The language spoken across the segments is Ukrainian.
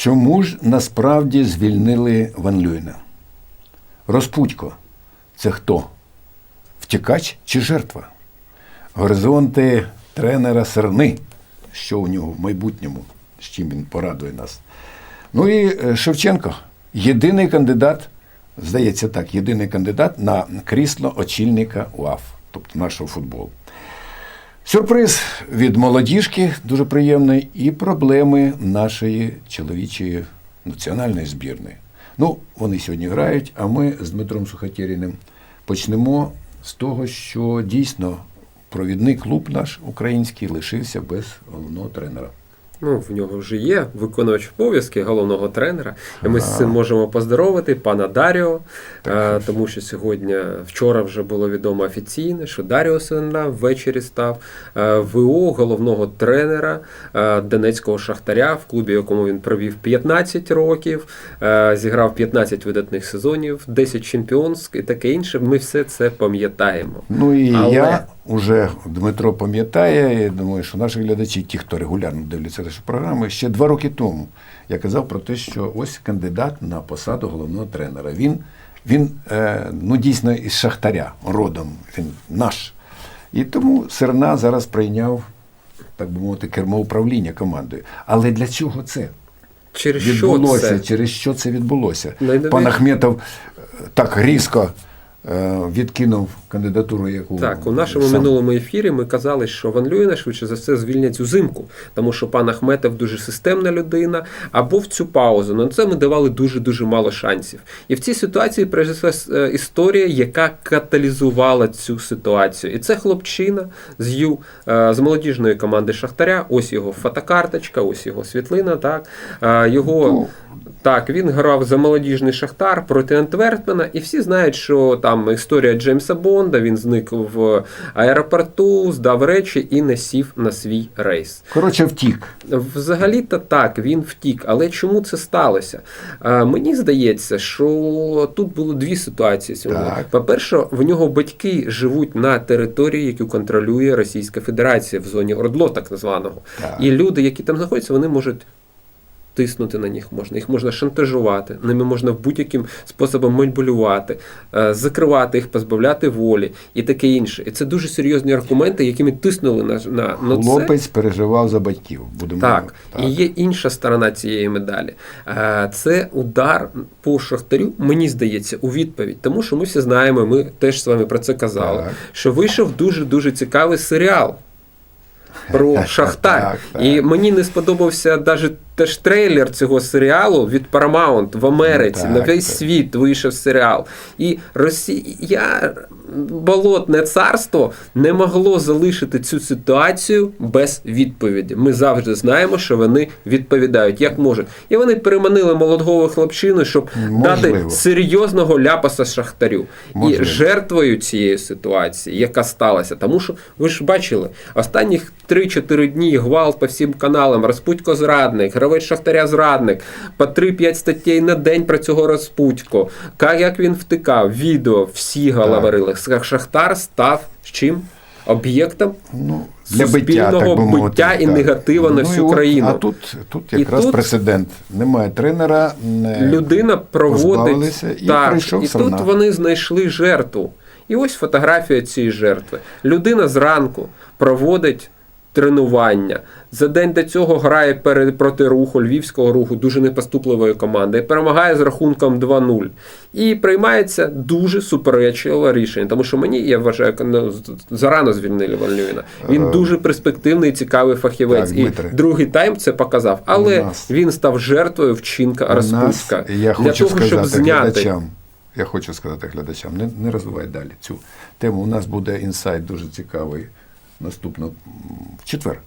Чому ж насправді звільнили Ван Люйна? Розпудько це хто? Втікач чи жертва? Горизонти тренера Серни. Що у нього в майбутньому, з чим він порадує нас. Ну і е, Шевченко єдиний кандидат, здається так, єдиний кандидат на крісло очільника УАФ, тобто нашого футболу. Сюрприз від молодіжки дуже приємний, і проблеми нашої чоловічої національної збірної. Ну, вони сьогодні грають, а ми з Дмитром Сухотєріним почнемо з того, що дійсно провідний клуб наш український лишився без головного тренера. Ну, в нього вже є виконувач обов'язки головного тренера. І ми з цим можемо поздоровити пана Даріо, е, тому що сьогодні, вчора вже було відомо офіційно, що Даріо Сенна ввечері став е, ВО головного тренера е, Донецького Шахтаря, в клубі, якому він провів 15 років, е, зіграв 15 видатних сезонів, 10 чемпіонськ і таке інше. Ми все це пам'ятаємо. Ну і Але- я вже Дмитро пам'ятає, я думаю, що наші глядачі, ті, хто регулярно дивляться наші програми, ще два роки тому я казав про те, що ось кандидат на посаду головного тренера. Він, він е, ну, дійсно із Шахтаря родом, він наш. І тому Серна зараз прийняв, так би мовити, кермо управління командою. Але для чого це? Через відбулося, що це? через що це відбулося. Пан Ахметов е, так різко відкинув кандидатуру, яку Так, у нашому сам- минулому ефірі ми казали, що Ван Люєна швидше за все звільнять узимку, тому що пан Ахметов дуже системна людина, або в цю паузу. На це ми давали дуже дуже мало шансів. І в цій ситуації прийшла е, історія, яка каталізувала цю ситуацію. І це хлопчина з Ю е, з молодіжної команди Шахтаря. Ось його фотокарточка, ось його світлина. Так Е, його. Так, він грав за молодіжний Шахтар проти Антверпена, і всі знають, що там історія Джеймса Бонда. Він зник в аеропорту, здав речі і не сів на свій рейс. Коротше, втік. Взагалі-то так, він втік. Але чому це сталося? Е, мені здається, що тут було дві ситуації сьогодні. По-перше, в нього батьки живуть на території, яку контролює Російська Федерація в зоні Ордло, так званого. Так. І люди, які там знаходяться, вони можуть. Тиснути на них можна, їх можна шантажувати, ними можна будь-яким способом маніпулювати, е, закривати їх, позбавляти волі і таке інше. І це дуже серйозні аргументи, якими тиснули на, на, на це. Хлопець переживав за батьків. Будемо Так, і є інша сторона цієї медалі. Е, Це удар по шахтарю, мені здається, у відповідь. Тому що ми всі знаємо, ми теж з вами про це казали, Так. що вийшов дуже дуже цікавий серіал про Шахтар. Так, так. І мені не сподобався навіть теж трейлер цього серіалу від Paramount в Америці. Так, на весь так. світ вийшов серіал. І Росія, болотне царство не могло залишити цю ситуацію без відповіді. Ми завжди знаємо, що вони відповідають як можуть. І вони переманили молодого хлопчину, щоб дати серйозного ляпаса шахтарю. Можливо. І жертвою цієї ситуації, яка сталася, тому що ви ж бачили, останніх 3-4 дні гвалт по всім каналам, Розпутько зрадник, гравець Шахтаря зрадник, по 3-5 статей на день про цього Розпутько. Як він втикав, відео, всі говорили. Шахтар став чим? Об'єктом ну, для биття, суспільного так би мовити. биття і негатива на Ну, і всю от, країну. А тут, тут І якраз тут- прецедент. Немає тренера. Не... Людина проводить і так, прийшов і Сарна. тут вони знайшли жертву. І ось фотографія цієї жертви. Людина зранку проводить тренування. За день до цього грає проти руху львівського руху, дуже непоступливої команди, і перемагає з рахунком 2-0. І приймається дуже суперечливе рішення. Тому що мені, я вважаю, ну, зарано звільнили Ван Люїна. Він дуже перспективний і цікавий фахівець. так, і Дмитре. другий тайм це показав. Але нас- він став жертвою вчинка Розпутська. Для того, щоб зняти. глядачам. Я хочу сказати глядачам, не, не розвивай далі цю тему. У нас буде інсайт дуже цікавий наступно в четвер.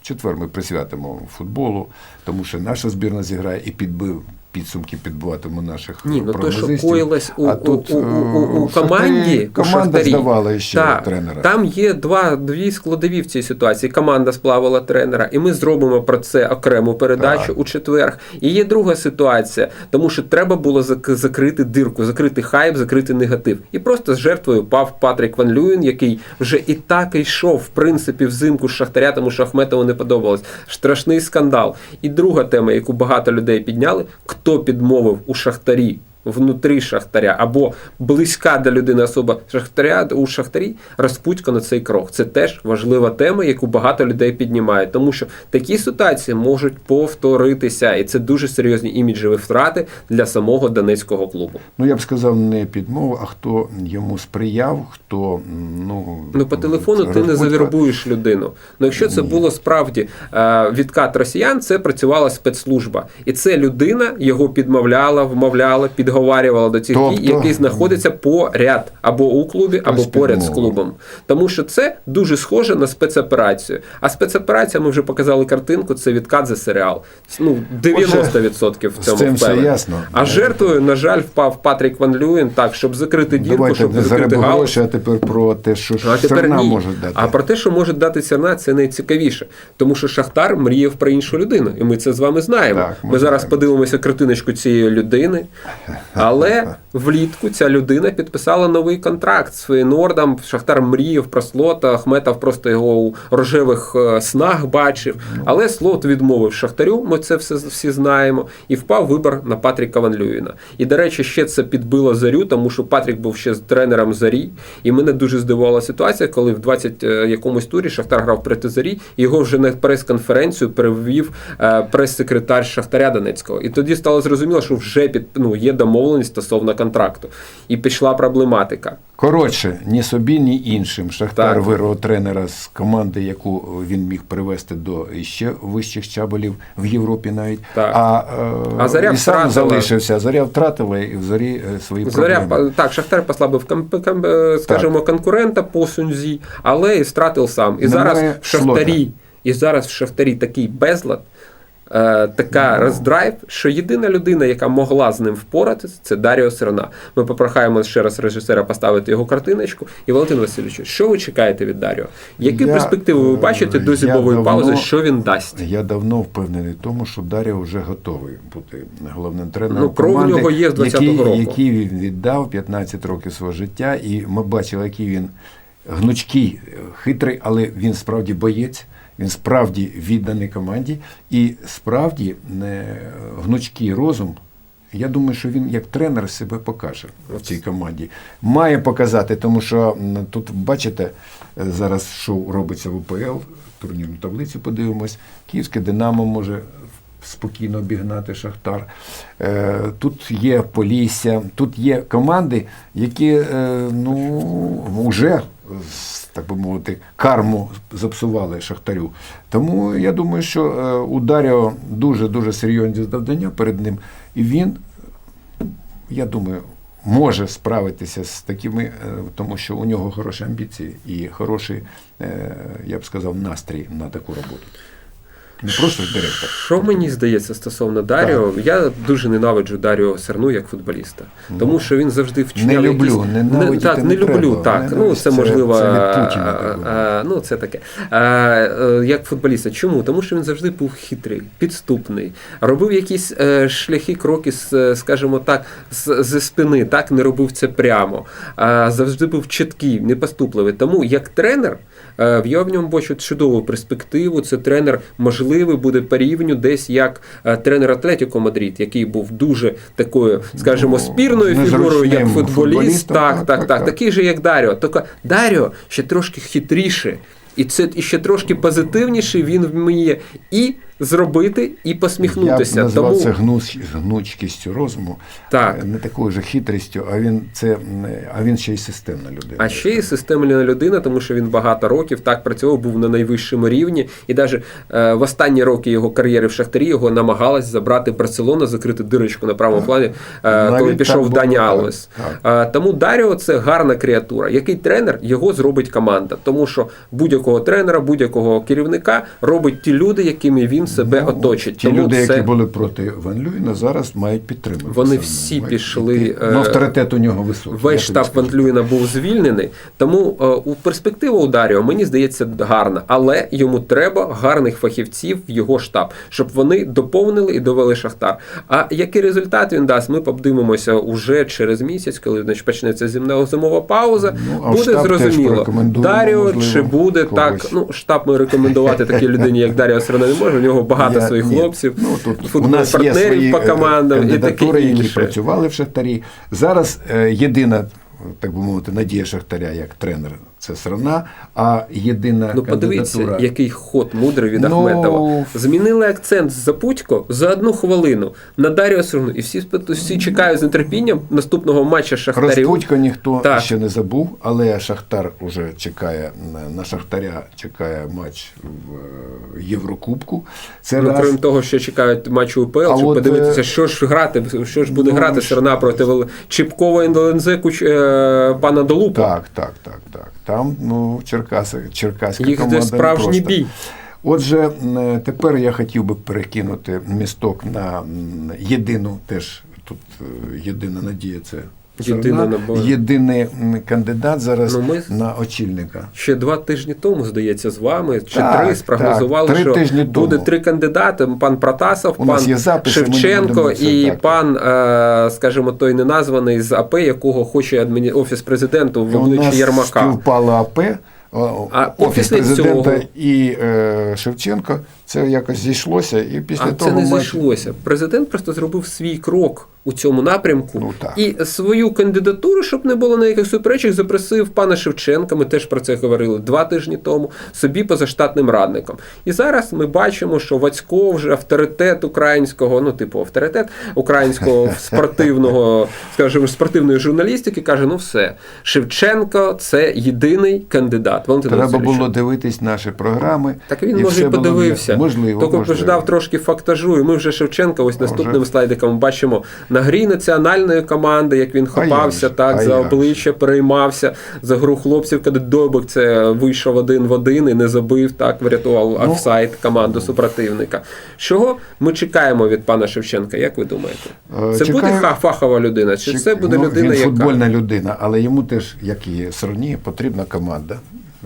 В четвер ми присвятимо футболу, тому що наша збірна зіграє і підбив підсумки підбиватиму наших Ні, ну то, що коїлось у, у, тут, у, у, у, у е, команді, у команда Шахтарі, здавала ще так, тренера. Там є два, дві складові в цій ситуації. Команда сплавила тренера, і ми зробимо про це окрему передачу Так. у четверг. І є друга ситуація, тому що треба було зак- закрити дирку, закрити хайп, закрити негатив. І просто з жертвою пав Патрік Ван Люєн, який вже і так йшов, в принципі, взимку з Шахтаря, тому що Ахметову не подобалось. Страшний скандал. І друга тема, яку багато людей підняли, хто підмовив у Шахтарі. Внутрі Шахтаря або близька до людини особа Шахтаря у Шахтарі розпутько на цей крок. Це теж важлива тема, яку багато людей піднімають, тому що такі ситуації можуть повторитися, і це дуже серйозні іміджеві втрати для самого донецького клубу. Ну, я б сказав, не підмова, а хто йому сприяв, хто ну, Ну по телефону ти не завірбуєш людину. Ну якщо це було справді е, відкат росіян, це працювала спецслужба, і це людина його підмовляла, вмовляла, підговарювала до цих Тобто- дій, який знаходиться поряд або у клубі, або поряд з клубом. Тому що це дуже схоже на спецоперацію. А спецоперація, ми вже показали картинку, це відкат за серіал. Ну 90% в цьому ясно. А жертвою, на жаль, впав Патрік Ван Люєн, так, щоб закрити дірку, Давайте щоб не закрити галузь. а тепер про те, що а тепер ні. може дати. А про те, що може дати Серна, це найцікавіше. Тому що Шахтар мріяв про іншу людину. І ми це з вами знаємо. Так, ми ми зараз подивимося картиночку цієї людини. Але влітку ця людина підписала новий контракт з Фейнордом. Шахтар мріяв про слота. Ахметов просто його у рожевих е, снах бачив. Але слот відмовив Шахтарю. Ми це все всі знаємо. І впав вибір на Патріка Ван Люїна. І, до речі, ще це підбило зарю, тому що Патрік був ще з тренером зарі. І мене дуже здивувала ситуація, коли в 20 е, якомусь турі Шахтар грав проти зарі, його вже на прес-конференцію перевів е, прес-секретар Шахтаря Донецького. І тоді стало зрозуміло, що вже під ну є домовленість стосовно контракту. І пішла проблематика. Коротше, ні собі, ні іншим. Шахтар Так. вирвав тренера з команди, яку він міг привести до ще вищих чабелів в Європі навіть. Так. А, е, А Заря і сам втратила. залишився. Заря втратила і в зорі е, свої Заря, проблеми. так, Шахтар послабив е, скажімо, конкурента по Сунзі, але і втратив сам. І Немає зараз в Шахтарі, слота. і зараз в Шахтарі такий безлад, е, така роздрайв, що єдина людина, яка могла з ним впоратись, це Даріо Серна. Ми попрохаємо ще раз режисера поставити його картиночку. І Валентин Васильович, що ви чекаєте від Даріо? Які Я, перспективи ви е, бачите до давно- паузи? Що він дасть? Я давно впевнений в тому, що Дар'я вже готовий бути головним тренером. Ну, кров у нього є з 20-го який, року. Який він віддав 15 років свого життя, і ми бачили, який він гнучкий, хитрий, але він справді боєць. Він справді відданий команді, і справді не гнучкий розум. Я думаю, що він як тренер себе покаже в цій команді. Має показати, тому що тут, бачите, е, зараз що робиться в УПЛ, турнірну таблицю подивимось. Київське Динамо може спокійно обігнати Шахтар. Е, Тут є Полісся, тут є команди, які е, ну, вже, так би мовити, карму запсували Шахтарю. Тому я думаю, що е, у Даріо дуже-дуже серйозні завдання перед ним. І він, я думаю, може справитися з такими, е, тому що у нього хороші амбіції і хороший, е, я б сказав, настрій на таку роботу. Не просто ж директор. Що мені здається стосовно Даріо, я дуже ненавиджу Даріо Серну як футболіста, тому що він завжди вчиняв Не люблю, якісь... ненавидіти так, не не люблю. треба. Так, ну це це- можливо. це від Путіна а, ну це таке. А, е, як футболіста. Чому? Тому що він завжди був хитрий, підступний, робив якісь е, шляхи, кроки, з, е, скажімо так, з, зі спини, так не робив це прямо. А, завжди був чіткий, непоступливий. Тому як тренер. Е, Я в ньому бачу чудову перспективу. Це тренер можливий буде по рівню десь як е, тренер Атлетіко Мадрид, який був дуже такою, скажімо, Ну, спірною фігурою, як футболіст. Так, так, так, так, так, так. такий же, як Даріо. Тільки Даріо ще трошки хитріше. І це і ще трошки позитивніше він вміє і зробити, і Я б посміхнутися. назвав Тому це гнуч, гнучкістю розуму, Так. Е, не такою же хитрістю, а він це а він ще й системна людина. А ще й системна людина, тому що він багато років так працював, був на найвищому рівні. І навіть е, в останні роки його кар'єри в Шахтарі його намагалась забрати Барселона, закрити дирочку на правому плані, е, коли пішов Дані Алвес. Тому Даріо це гарна креатура. Який тренер його зробить команда, тому що будь-якого тренера, будь-якого керівника робить ті люди, якими він себе оточить. Ті Тому люди, це... які були проти Ван Люйна, зараз мають підтримати. Вони Саме, всі мають пішли, піти. е, Ну, авторитет у нього високий. Весь штаб. Ван Люїна був звільнений, тому е, у перспективу у Даріо мені здається гарна, але йому треба гарних фахівців в його штаб, щоб вони доповнили і довели Шахтар. А який результат він дасть, ми подивимося уже через місяць, коли значить, почнеться зимна зимова пауза. Ну, а буде зрозуміло, Даріо можливо, чи буде когось. так. Ну, штаб ми рекомендувати такій людині, як Даріо все одно не може. Нього багато Я- своїх ні. хлопців, Ну, тут у нас партнерів є свої по е, командам і таке кандидатури, які працювали в Шахтарі. Зараз е, єдина, так би мовити, надія Шахтаря як тренер це Срана, а єдина Ну, подивіться, кандидатура. який ход мудрий від Ну, Ахметова. Змінили акцент з Запутько за одну хвилину на Даріо Сурну. І всі, всі чекають з нетерпінням наступного матча Шахтарів. Розпутько ніхто Так. ще не забув, але Шахтар уже чекає на- Шахтаря чекає матч в е, Єврокубку. Це Ну, раз. крім того, що чекають матчу УПЛ, А щоб от, подивитися, е, що ж грати, що ж буде ну, грати ж- Серна проти Чіпкова НЛНЗ Куч, е, пана Долупа. Так, так, так, так. Там ну, Черкаси, Черкаська Їх команда де справжній бій. Отже, тепер я хотів би перекинути місток на єдину теж тут е, єдина надія це Єдина єдиний кандидат зараз Ну, ми- на очільника. Ще два тижні тому, здається, з вами чи Так, три спрогнозували, так, три що тижні буде тому. три кандидати: пан Протасов, У пан записи, Шевченко і так. пан, е, скажімо, той неназваний з АП, якого хоче адміні... офіс президенту в У обличчі нас Єрмака. співпало АП, о, А офіс президента цього- і е, Шевченко. Це якось зійшлося, і після А того це не матч- зійшлося. Президент просто зробив свій крок у цьому напрямку Ну, так. і свою кандидатуру, щоб не було ніяких суперечок, запросив пана Шевченка. Ми теж про це говорили два тижні тому. Собі позаштатним радником. І зараз ми бачимо, що Вацько вже авторитет українського, ну типу авторитет українського спортивного, скажімо, спортивної журналістики каже: ну все, Шевченко це єдиний кандидат. Валентин Треба було дивитись наші програми. Так він і може і подивився. Можливо, Тільки можливо. ждав трошки фактажу. І ми вже Шевченка, ось наступним Вже. слайдиком бачимо на грі національної команди, як він хапався так а за обличчя, переймався за гру хлопців, коли Добик це вийшов один в один і не забив, так врятував Ну, офсайд команду супротивника. Чого ми чекаємо від пана Шевченка? Як ви думаєте? Е, Це буде чекаю- ха- фахова людина, чи Чек- це буде ну, людина, він яка футбольна людина, але йому теж, як і Сорні, потрібна команда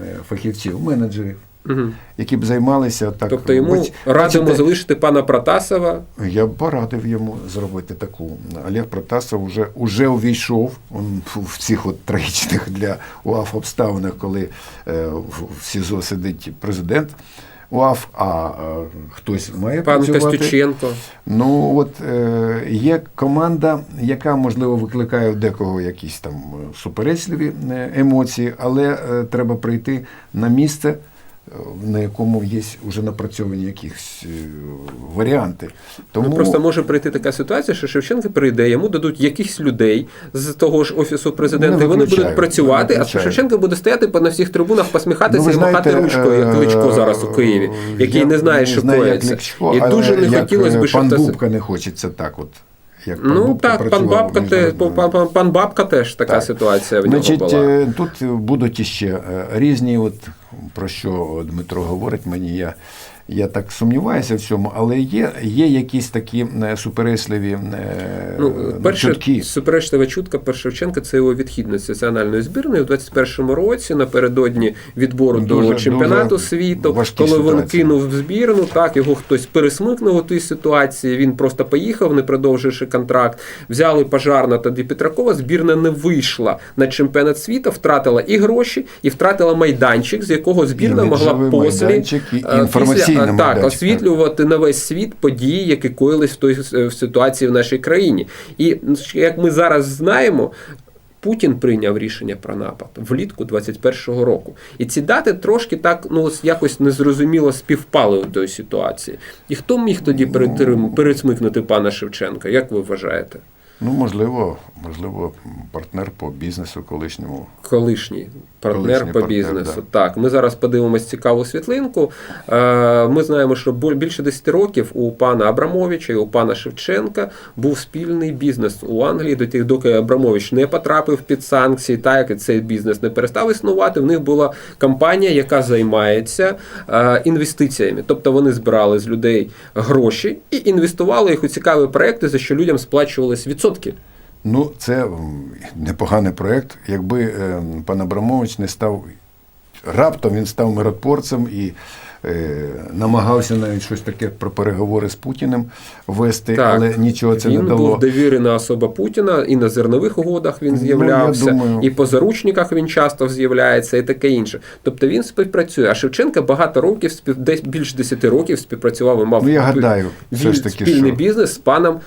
е, фахівців, менеджерів, Мгм. які б займалися так. Тобто йому Бач- радимо бачите, залишити пана Протасова. Я б порадив йому зробити таку. Олег Протасов уже, уже увійшов он, в цих от трагічних для УАФ обставинах, коли е, в, в СІЗО сидить президент УАФ, а е, хтось має Пан працювати. Костюченко. Ну от е, є команда, яка можливо викликає в декого якісь там е, суперечливі е, емоції, але е, треба прийти на місце, на якому є вже напрацьовані якісь е, варіанти. Тому Ну, просто може прийти така ситуація, що Шевченко прийде, йому дадуть якихось людей з того ж офісу президента, і вони будуть працювати, а. Шевченко буде стояти по- на всіх трибунах, посміхатися Ну, і махати ручкою, як е, Кличко зараз у Києві, який я не знає, що коїться. І дуже не як, хотілося е, б, щоб пан Бубка не хочеться так, от. Як пан Ну так, пан Бабка, те, пан, пан Бабка теж така Так. ситуація в нього Значить, була. е, тут будуть іще е, різні, от про що Дмитро говорить мені. Я, я так сумніваюся в цьому, але є, є якісь такі е, суперечливі е, Ну, перше, чутки. суперечлива чутка про Шевченка це його відхід з національної збірної у 21-му році, напередодні відбору Дуже- до чемпіонату дуже світу, коли він кинув в збірну, так його хтось пересмикнув у тій ситуації. Він просто поїхав, не продовживши контракт. Взяли пожарна тоді Петракова. Збірна не вийшла на чемпіонат світу, втратила і гроші, і втратила майданчик, з якого збірна могла і е, інформаційний після, е, так, майданчик, освітлювати на весь світ події, які коїлись в той е, в ситуації в нашій країні. І як ми зараз знаємо. Путін прийняв рішення про напад влітку 21-го року. І ці дати трошки так ну якось незрозуміло співпали у той ситуації. І хто міг тоді перетрим- пересмикнути пана Шевченка? Як ви вважаєте? Ну, можливо, можливо, партнер по бізнесу колишньому. Колишній партнер по партнер, бізнесу. да. Так, ми зараз подивимось цікаву світлинку. Е, Ми знаємо, що більше 10 років у пана Абрамовича і у пана Шевченка був спільний бізнес у Англії до тих, доки Абрамович не потрапив під санкції, так як цей бізнес не перестав існувати. В них була компанія, яка займається е, інвестиціями. Тобто вони збирали з людей гроші і інвестували їх у цікаві проекти, за що людям сплачувались відсотки. Ну, це непоганий проєкт. Якби е, пан Абрамович не став раптом, він став миротворцем і е, намагався навіть щось таке про переговори з Путіним вести, але нічого це він не дало. був довірена особа Путіна, і на зернових угодах він Ну, з'являвся, я думаю. і по заручниках він часто з'являється, і таке інше. Тобто він співпрацює. А Шевченка багато років, спів- десь більш 10 років співпрацював і мав Ну, я гадаю, все ж таки, спільний що бізнес з паном.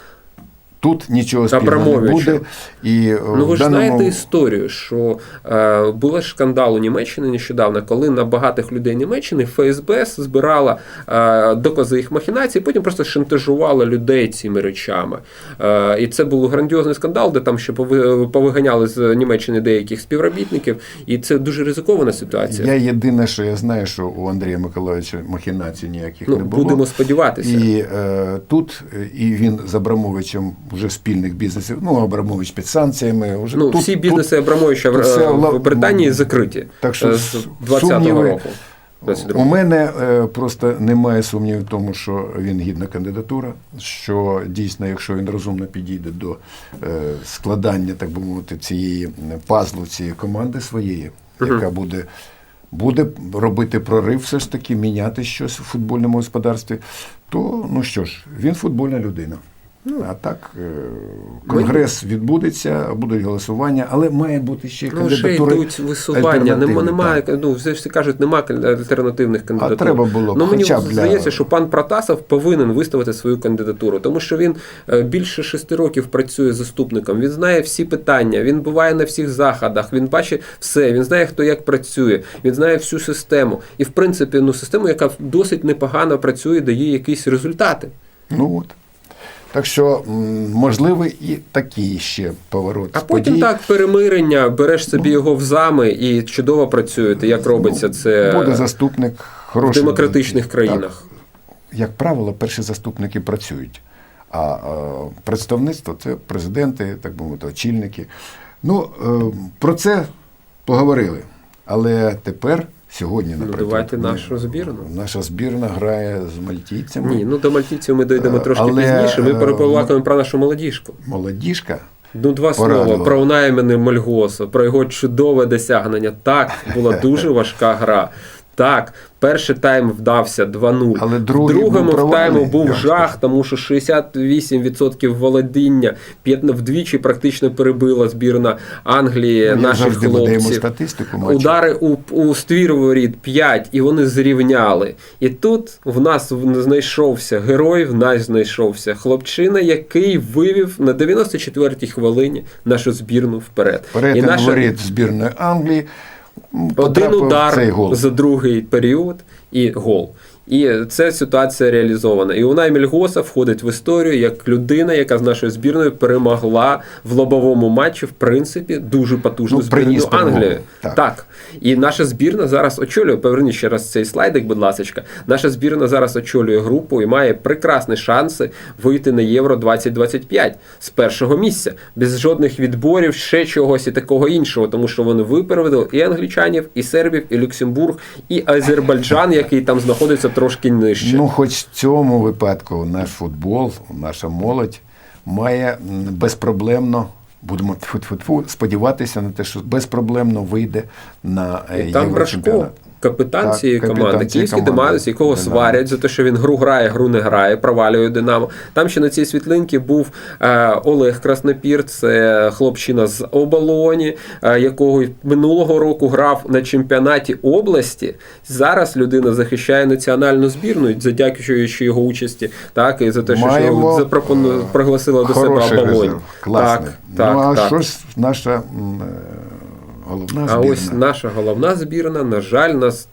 Тут нічого спільного не буде. І, е, Ну ви ж даному... знаєте історію, що е, ж скандал у Німеччині нещодавно, коли на багатих людей Німеччини ФСБ збирала е, докази їх махінацій, потім просто шантажувала людей цими речами. Е, і це був грандіозний скандал, де там ще пови- повиганяли з Німеччини деяких співробітників, і це дуже ризикована ситуація. Я єдине, що я знаю, що у Андрія Миколаївича махінацій ніяких ну, не було. будемо сподіватися. І е, тут е, і він з Абрамовичем вже спільних бізнесів. Ну, Абрамович під санкціями. Вже Ну, тут, всі бізнеси Абрамовича в, тут все е, в Британії закриті Так що е, з 20-го сумніви- року. У 22-го. мене е, просто немає сумнівів в тому, що він гідна кандидатура. Що дійсно, якщо він розумно підійде до складання, так би мовити, цієї пазлу цієї команди своєї, яка буде, буде робити прорив, все ж таки, міняти щось у футбольному господарстві, то ну що ж, він футбольна людина. Ну, а так, е, конгрес відбудеться, будуть голосування, але має бути ще Ну, кандидатури. йдуть висування. Нема, немає, ну, всі кажуть, немає альтернативних кандидатур. треба було ну, мені хоча б для- здається, що пан Протасов повинен виставити свою кандидатуру, тому що він е, більше шести років працює заступником. Він знає всі питання, він буває на всіх заходах, він бачить все, він знає, хто як працює, він знає всю систему. І, в принципі, ну, систему, яка досить непогано працює, дає якісь результати. Ну от. Так що можливий і такий ще поворот. А потім подій. так перемирення, береш собі його в зами і чудово працюєте. Як робиться це Буде заступник в хороший. демократичних країнах. Так, як правило, перші заступники працюють. А е, представництво це президенти, так би мовити, очільники. Ну, е, про це поговорили. Але тепер, сьогодні, Ну, наприклад, давайте нашу збірну. Наша збірна грає з мальтійцями. Ні, ну до мальтійців ми дійдемо Е, трошки але, пізніше. Ми перебалакуємо про нашу молодіжку. Молодіжка. Ну, два Порадило. слова про наймени Мольгоса, про його чудове досягнення. Так, була дуже важка гра. Так, перший тайм вдався 2-0. Але другий В другому був тайму був я жах, тому що 68% володіння, вдвічі практично перебила збірна Англії Ми наших хлопців. статистику. Удари у, у ствір воріт 5, і вони зрівняли. І тут в нас знайшовся герой, в нас знайшовся хлопчина, який вивів на 94-й хвилині нашу збірну вперед. і Перетин наша воріт збірної Англії. Один удар цей гол. за другий період і гол. І ця ситуація реалізована. І Унай Мільгоса входить в історію як людина, яка з нашою збірною перемогла в лобовому матчі, в принципі, дуже потужну Ну, збірну. Англії. Так. так. І наша збірна зараз очолює. Поверніть ще раз цей слайдик, будь ласка. Наша збірна зараз очолює групу і має прекрасні шанси вийти на Євро 2025 з першого місця, без жодних відборів, ще чогось і такого іншого, тому що вони випередили і англічанів, і сербів, і Люксембург, і Азербайджан, який там знаходиться трошки нижче. Ну, хоч в цьому випадку наш футбол, наша молодь має безпроблемно, будемо тьфу-тьфу-тьфу, сподіватися на те, що безпроблемно вийде на е, І там Брашко, Єврочемпіонат. Капітан Так, цієї капітан команди, цієї київський команди. Якого Динамо. сварять за те, що він гру грає, гру не грає, провалює Динамо. Там ще на цій світлинці був е, Олег Краснопір, це хлопчина з Оболоні, е, якого минулого року грав на чемпіонаті області. Зараз людина захищає національну збірну, задякуючи його участі, так і за те, що Маємо, що запропону... е, пригласила до себе Оболонь. класний. Так, так, ну, а так. що ж наша м, збірна. головна А ось наша головна збірна, на жаль, нас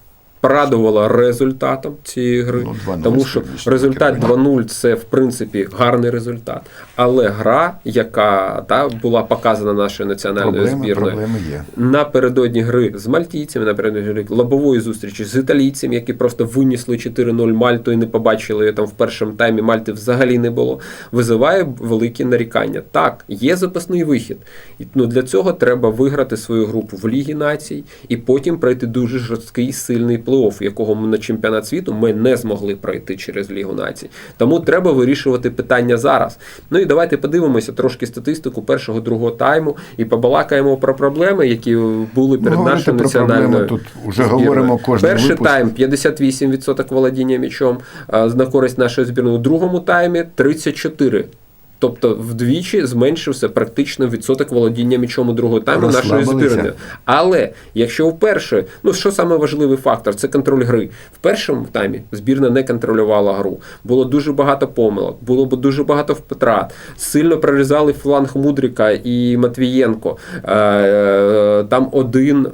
порадувала результатом цієї гри, Ну, 2:0 тому що результат 2-0 це в принципі гарний результат. Але гра, яка та, була показана нашою національною Проблеми, збірною, проблеми є. напередодні гри з мальтійцями, напередодні гри лобової зустрічі з італійцями, які просто винесли 4-0 Мальту і не побачили її там в першому таймі. Мальти взагалі не було. Визиває великі нарікання. Так, є запасний вихід. І, ну, для цього треба виграти свою групу в Лігі націй і потім пройти дуже жорсткий сильний плей-офф, якого ми на чемпіонат світу ми не змогли пройти через Лігу націй. Тому треба вирішувати питання зараз. Ну і давайте подивимося трошки статистику першого другого тайму і побалакаємо про проблеми, які були перед Ну, нашою національною. тут збірною. говоримо кожен Перший випуск. тайм 58% володіння м'ячом на користь нашої збірної. У другому таймі 34%. Тобто вдвічі зменшився практично відсоток володіння м'ячом у другого тайму нашої збірної. Але якщо вперше, ну що саме важливий фактор, це контроль гри. В першому таймі збірна не контролювала гру. Було дуже багато помилок, було б дуже багато втрат. Сильно прорізали фланг Мудрика і Матвієнко. Е, е, Там один.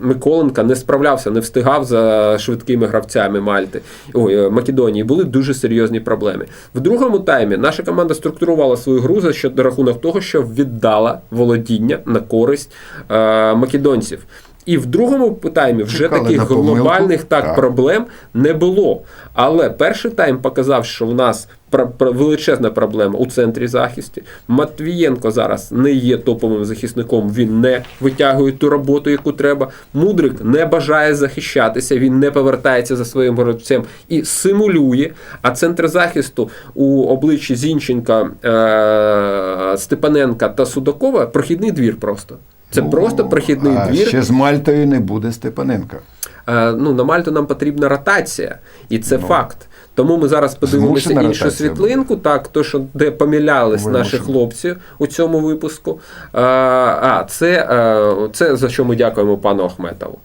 Миколенка не справлявся, не встигав за швидкими гравцями Мальти ой, е, Македонії. Були дуже серйозні проблеми. В другому таймі наша команда структурувала свою гру за рахунок того, що віддала володіння на користь е, македонців. І в другому таймі вже Чекали таких глобальних так, Так. проблем не було. Але перший тайм показав, що в нас величезна проблема у центрі захисту. Матвієнко зараз не є топовим захисником. Він не витягує ту роботу, яку треба. Мудрик не бажає захищатися, він не повертається за своїм гравцем і симулює. А центр захисту у обличчі Зінченка, е- Степаненка та Судакова прохідний двір просто. Це Ну, просто прохідний а двір. Ще з Мальтою не буде Степаненка. Е, ну, на Мальту нам потрібна ротація, і це Ну. факт. Тому ми зараз подивимося Змушена іншу світлинку, так, то, що де помилялись Вимушена. наші хлопці у цьому випуску. А, це, е, це за що ми дякуємо пану Ахметову.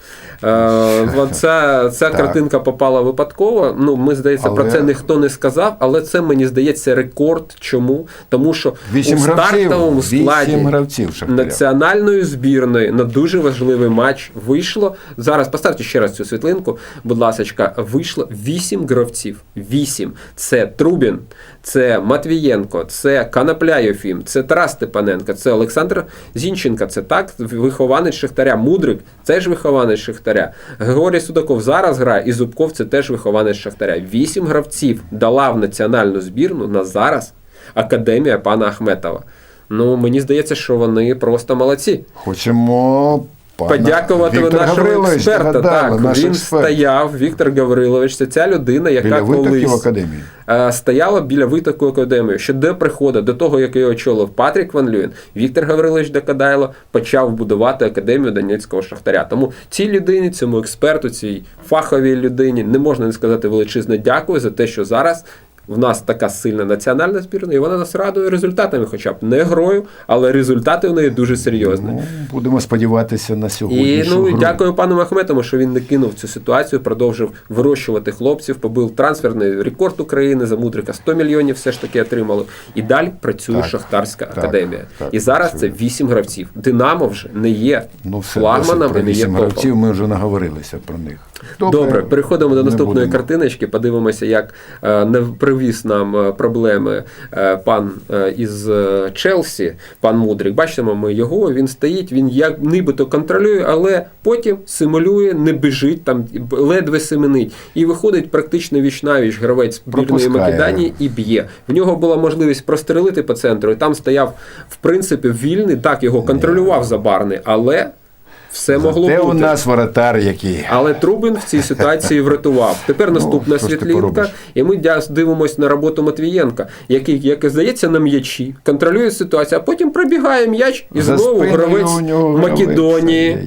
Е, ця, ця картинка попала випадково. Ну, ми, здається, про це ніхто не сказав, але це, мені здається, рекорд. Чому? Тому що Вісім у стартовому гравців. складі гравців національної збірної на дуже важливий матч вийшло. Зараз поставте ще раз цю світлинку. Будь ласка, вийшло вісім гравців. Вісім. Це Трубін, це Матвієнко, це Канапля Єфім, це Тарас Степаненко, це Олександр Зінченко. Це так, вихованець Шахтаря. Мудрик, це ж вихованець Шахтаря. Григорій Судаков зараз грає, і Зубков це теж вихованець Шахтаря. Вісім гравців дала в національну збірну на зараз академія пана Ахметова. Ну, мені здається, що вони просто молодці. Хочемо Подякувати Віктор нашого Гаврилович, експерта. нагадали, Так, наш він експерт. стояв, Віктор Гаврилович, це ця людина, яка біля колись академії. е, стояла біля витоку академії. Що де приходить до того, як його очолив Патрік Ван Люєн, Віктор Гаврилович Декадайло почав будувати академію Донецького Шахтаря. Тому цій людині, цьому експерту, цій фаховій людині не можна не сказати величезне дякую за те, що зараз. В нас така сильна національна збірна, і вона нас радує результатами, хоча б не грою, але результати в неї дуже серйозні. Ну, будемо сподіватися на сьогодні. І ну гру. дякую пану Махметову, що він не кинув цю ситуацію, продовжив вирощувати хлопців, побив трансферний рекорд України за мудрика 100 мільйонів все ж таки отримали. І далі працює Так, Шахтарська так, академія. так, і зараз це 8 гравців. Динамо вже не є Ну, все, флагманом і не є гравців, ми вже наговорилися про них. Добре, переходимо до наступної картиночки. Подивимося, як е, не привіз нам е, проблеми е, пан із Челсі, пан Мудрик. Бачимо, ми його. Він стоїть, він як нібито контролює, але потім симулює, не біжить, там ледве семенить. І виходить практично віч-навіч гравець збірної. Македонії і б'є. В нього була можливість прострелити по центру, і там стояв, в принципі, вільний. Так, його контролював забарний, але все могло Те бути. у нас воротар, який. Але Трубін в цій ситуації врятував. Тепер наступна Ну, ти світлинка, поробиш? і ми дивимося на роботу Матвієнка, який, як здається, на м'ячі, контролює ситуацію, а потім пробігає м'яч і За знову гравець. Македонії.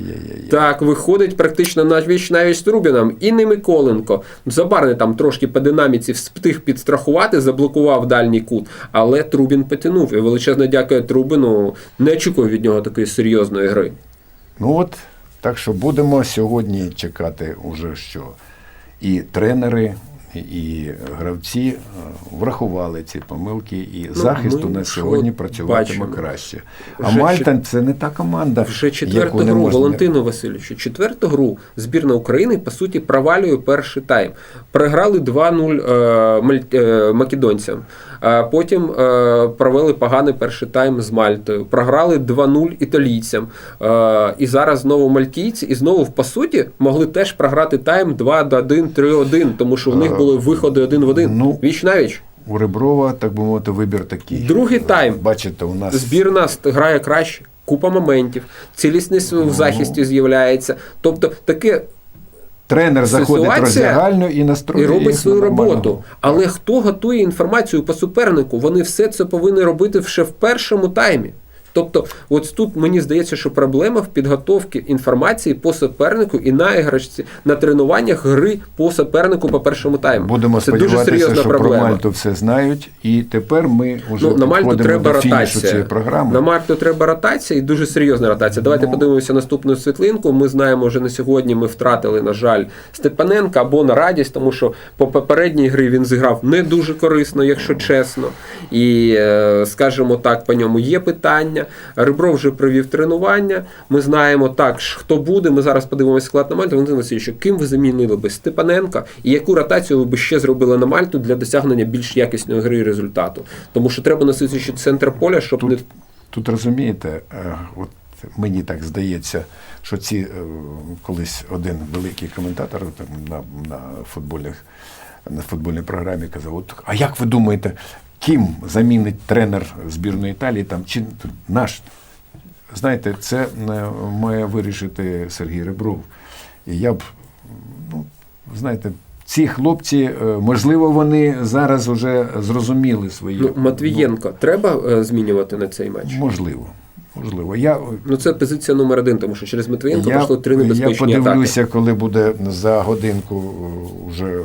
Так, виходить практично на віч навіть з Трубіном. І не Миколенко. Забарний там трошки по динаміці встиг підстрахувати, заблокував дальній кут, але Трубін потягнув. І величезне дякую Трубіну. Не очікував від нього такої серйозної гри. Ну от, так що будемо сьогодні чекати уже що і тренери, і гравці е, врахували ці помилки, і Ну, захист у нас сьогодні працюватиме бачимо? краще. А Вже Мальта це не та команда, Вже четверту гру, можна... Валентину Васильовичу, четверту гру збірна України, по суті, провалює перший тайм. Програли 2-0 е, е, македонцям. Потім е, провели поганий перший тайм з Мальтою. Програли 2-0 італійцям. Е, і зараз знову мальтійці, і знову, по суті, могли теж програти тайм 2-1, 3-1, тому що в них були виходи один в один. ну, Віч навіч. У Реброва, так би мовити, вибір такий. Другий тайм. Бачите, у нас Збірна грає краще, купа моментів, цілісність Ну. в захисті з'являється. Тобто таке тренер заходить в роздягальню і і настроює робить їх свою на роботу. Але хто готує інформацію по супернику? Вони все це повинні робити ще в першому таймі. Тобто, от тут мені здається, що проблема в підготовці інформації по супернику і на іграшці на тренуваннях гри по супернику по першому тайму. Будемо це дуже серйозна що проблема. про Мальту все знають. І тепер ми вже Ну, на Мальту треба до ротація. цієї програми. На Мальту треба ротація і дуже серйозна ротація. Давайте Ну. подивимося наступну світлинку. Ми знаємо, вже на сьогодні ми втратили, на жаль, Степаненка або на радість, тому що по попередній грі він зіграв не дуже корисно, якщо чесно. І, е, скажімо так, по ньому є питання. Ребров вже провів тренування. Ми знаємо так, хто буде. Ми зараз подивимося склад на Мальту. Валентин Васильович, ким ви замінили би Степаненка і яку ротацію ви би ще зробили на Мальту для досягнення більш якісної гри і результату? Тому що треба носити ще центр поля, щоб не Тут, тут розумієте, е, от мені так здається, що ці е, колись один великий коментатор там, на, на футбольних на футбольній програмі казав: от, а як ви думаєте, ким замінить тренер збірної Італії там чи наш? Знаєте, це е, має вирішити Сергій Ребров. І я б, ну, знаєте, ці хлопці, е, можливо, вони зараз вже зрозуміли свої. ну, Матвієнко треба е, змінювати на цей матч. Можливо. Можливо. Я, Ну це позиція номер один, тому що через Матвієнко я, пройшло три я подивлюся, атаки. коли буде за годинку вже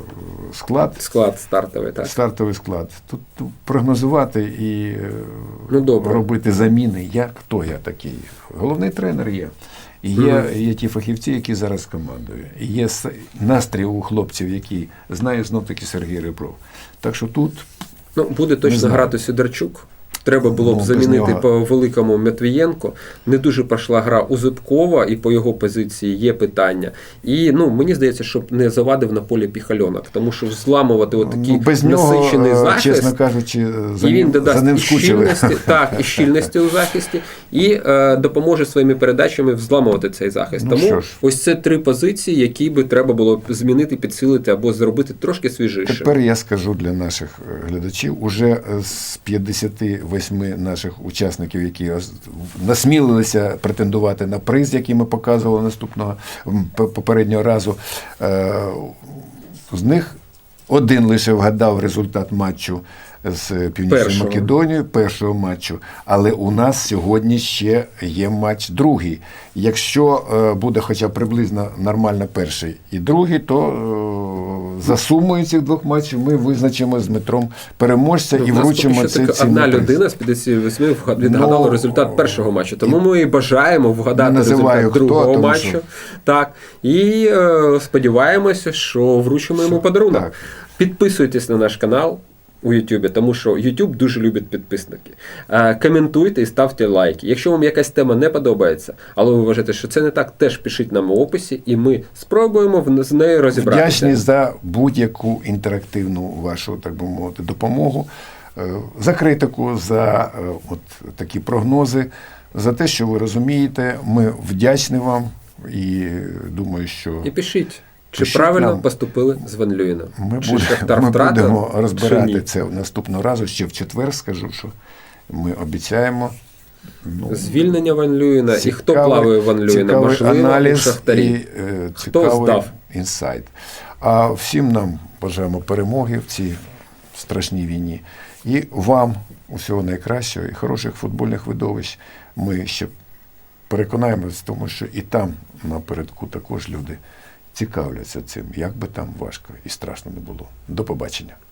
склад, Склад стартовий, так. стартовий склад. Тут прогнозувати і е, Ну, добре. робити заміни. Я хто я такий? Головний тренер є. І є, є ті фахівці, які зараз командують. І є настрій у хлопців, які знає знов таки Сергій Ребров. Так що тут Ну, буде точно грати Сидорчук треба було б ну, замінити по великому Матвієнко. Не дуже пройшла гра у Зубкова, і по його позиції є питання. І ну мені здається, щоб не завадив на полі піхальонок, тому що зламувати отакі ну, насичений е, захист, чесно кажучи, за і він додасть за ним і щільності, так і щільності у захисті, і е, допоможе своїми передачами взламувати цей захист. Ну, тому ось це три позиції, які би треба було змінити, підсилити або зробити трошки свіжіше. Тепер я скажу для наших е, глядачів уже з 50 восьми наших учасників, які насмілилися претендувати на приз, який ми показували наступного попереднього разу. Е, з них один лише вгадав результат матчу з Північною Першого. Македонією, першого матчу. Але у нас сьогодні ще є матч другий. Якщо е, буде хоча б приблизно нормально перший і другий, то е, за сумою цих двох матчів ми визначимо з Дмитром переможця Ну, і вручимо тільки одна людина з 58 відгадала Ну, результат першого матчу. Тому ми і бажаємо вгадати результат хто, другого тому матчу. що- Так. І е, сподіваємося, що вручимо йому подарунок. Так. Підписуйтесь на наш канал. У Ютубі, тому що YouTube дуже любить підписники. Е, Коментуйте і ставте лайки. Якщо вам якась тема не подобається, але ви вважаєте, що це не так, теж пишіть нам у описі, і ми спробуємо з нею розібратися. Вдячні за будь-яку інтерактивну вашу, так би мовити, допомогу, е, за критику, за е, от такі прогнози, за те, що ви розумієте. Ми вдячні вам і думаю, що І пишіть, чи Пишіть правильно нам. поступили з Ван Люїном. ми, Чи буде- Шахтар ми втратив, будемо чи розбирати ні? це наступного разу. Ще в четвер скажу, що ми обіцяємо. Ну, Звільнення Ван Люїна і хто плаває Ван Люїна? Можливо, аналіз Шахтарі. І, е, цікавий здав? інсайт. А всім нам бажаємо перемоги в цій страшній війні. І вам усього найкращого і хороших футбольних видовищ. Ми ще переконаємось тому, що і там напередку також люди цікавляться цим, як би там важко і страшно не було. До побачення.